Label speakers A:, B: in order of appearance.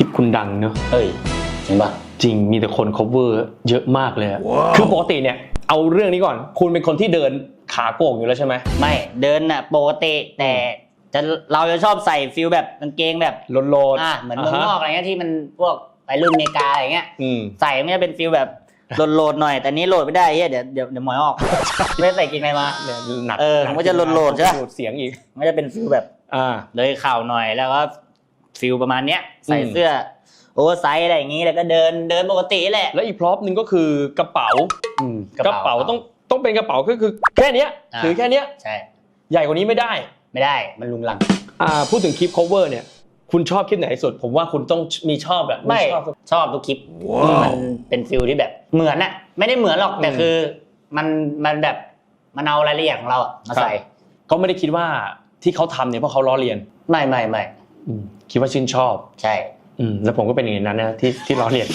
A: ลิปคุณดังเนอะ
B: เฮ้ยจริงป่ะ
A: จริงมีแต่คน cover เยอะมากเลยอะคือปกติเนี่ย เอาเรื่องนี้ก่อน คุณเป็นคนที่เดินขาโก่งอยู่แล้วใช่ไหม
B: ไม่เดินน่ะปกติแต่จะเราจะชอบใส่ฟิลแบบกางเกงแบบ
A: โลดโลด
B: อ่าเหมือนเมืองนอกอะไรเงี้ยที่มันพวกไปรุ่นอเมริกาอะไรเงี้ย
A: อืม
B: ใส่มันจะเป็นฟิลแบบโหลดๆหน่อยแต่นี้โหลดไม่ได้เฮียเดี๋ยวเดี๋ยวเดี๋ยวหมอยออกไม่ได้ใส่กินอะไรมา
A: เนี่ยหนัก
B: เออมันก็จะโหลดๆใช่ปะ
A: โหลดเสียงอีก
B: มันจะเป็นฟิลแบบ
A: อ่า
B: เลยเข่าหน่อยแล้วก็ ฟิลประมาณเนี้ยใส่
A: อืม
B: เสื้อโอเวอร์ไซส์อะไรอย่างงี้แล้วก็เดินเดินปกติแหละ
A: แล้วอีกพร็อพหนึ่งก็คือกระเป๋า
B: อืม
A: กระเป๋าต้องต้องเป็นกระเป๋าก็คือแค่เนี้ย
B: อ่า
A: ถือแค่เนี้ย
B: ใช่
A: ใหญ่กว่านี้ไม่ได้
B: ไม่ได้มันลุงลัง
A: อ่าพูดถึงคลิป cover เนี่ย คุณชอบคลิปไหนสุด ผมว่าคุณต้องมีชอบแบบ
B: ไม่
A: ชอบ
B: ชอบทุกคลิปมันเป็นฟิลที่แบบเหมือนอะไม่ได้เหมือนหรอกแต่
A: อืม
B: คือมันมันแบบมันเอารายละเอียดของเราอะมาใส่
A: ก็ไม่ได้คิดว่าที่เขาทำเนี่ยเพราะเขาล้อเลียน
B: ไม่ไม่ไม่
A: อืม คิดว่าชื่นชอบ
B: ใช่
A: อืมแล้วผมก็เป็นอย่างนั้นนะที่ที่ล้อเลียน